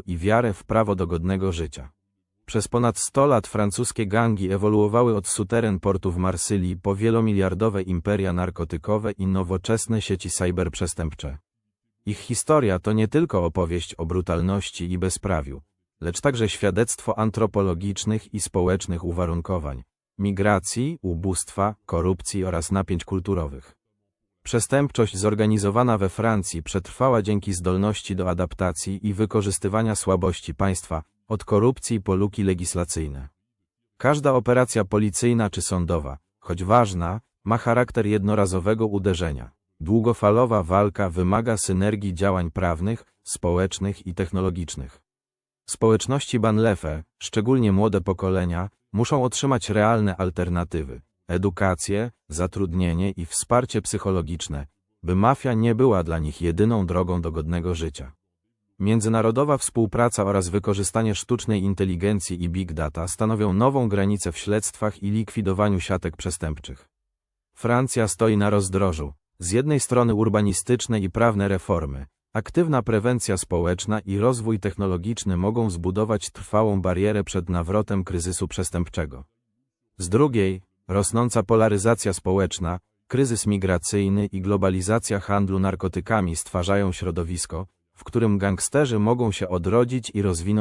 i wiarę w prawo do godnego życia. Przez ponad 100 lat francuskie gangi ewoluowały od suteren portu w Marsylii po wielomiliardowe imperia narkotykowe i nowoczesne sieci cyberprzestępcze. Ich historia to nie tylko opowieść o brutalności i bezprawiu, lecz także świadectwo antropologicznych i społecznych uwarunkowań, migracji, ubóstwa, korupcji oraz napięć kulturowych. Przestępczość zorganizowana we Francji przetrwała dzięki zdolności do adaptacji i wykorzystywania słabości państwa, od korupcji po luki legislacyjne. Każda operacja policyjna czy sądowa, choć ważna, ma charakter jednorazowego uderzenia. Długofalowa walka wymaga synergii działań prawnych, społecznych i technologicznych. Społeczności Banlefe, szczególnie młode pokolenia, muszą otrzymać realne alternatywy, edukację, zatrudnienie i wsparcie psychologiczne, by mafia nie była dla nich jedyną drogą do godnego życia. Międzynarodowa współpraca oraz wykorzystanie sztucznej inteligencji i big data stanowią nową granicę w śledztwach i likwidowaniu siatek przestępczych. Francja stoi na rozdrożu. Z jednej strony urbanistyczne i prawne reformy, aktywna prewencja społeczna i rozwój technologiczny mogą zbudować trwałą barierę przed nawrotem kryzysu przestępczego. Z drugiej, rosnąca polaryzacja społeczna, kryzys migracyjny i globalizacja handlu narkotykami stwarzają środowisko, w którym gangsterzy mogą się odrodzić i rozwinąć